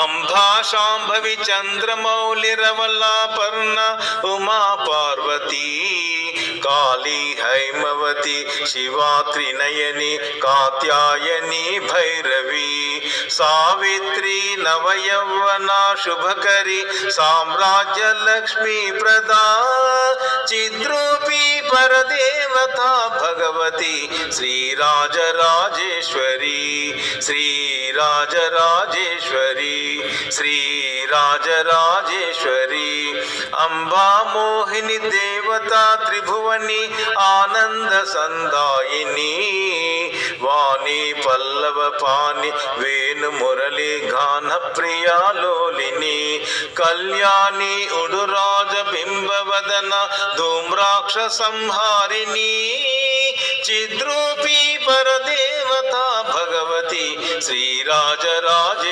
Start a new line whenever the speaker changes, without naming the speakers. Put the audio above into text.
అంబా శాంభవి చంద్రమౌళిరవల్లాపర్ణ ఉమా పార్వతీ కాళీ హైమవతి శివా త్రినయని కాత్యాయని భైరవి సావిత్రి నవయౌవన శుభకరి సామ్రాజ్య లక్ష్మీ ప్రదా చిద్రూపీ పరదేవత భగవతి శ్రీరాజరాజేశ్వరి శ్రీరాజరాజేశ్వరి శ్రీరాజరాజేశ్వరి అంబా మోహిని దేవత త్రిభువని ఆనంద సందాయిని వాణి పల్లవ పాని వేణు మురళి గాన ప్రియాలో कल्याणी उडुराज बिम्बवदन धूम्राक्ष संहारिणी। चिद्रूपी पर देवता भगवती। श्रीराजराजे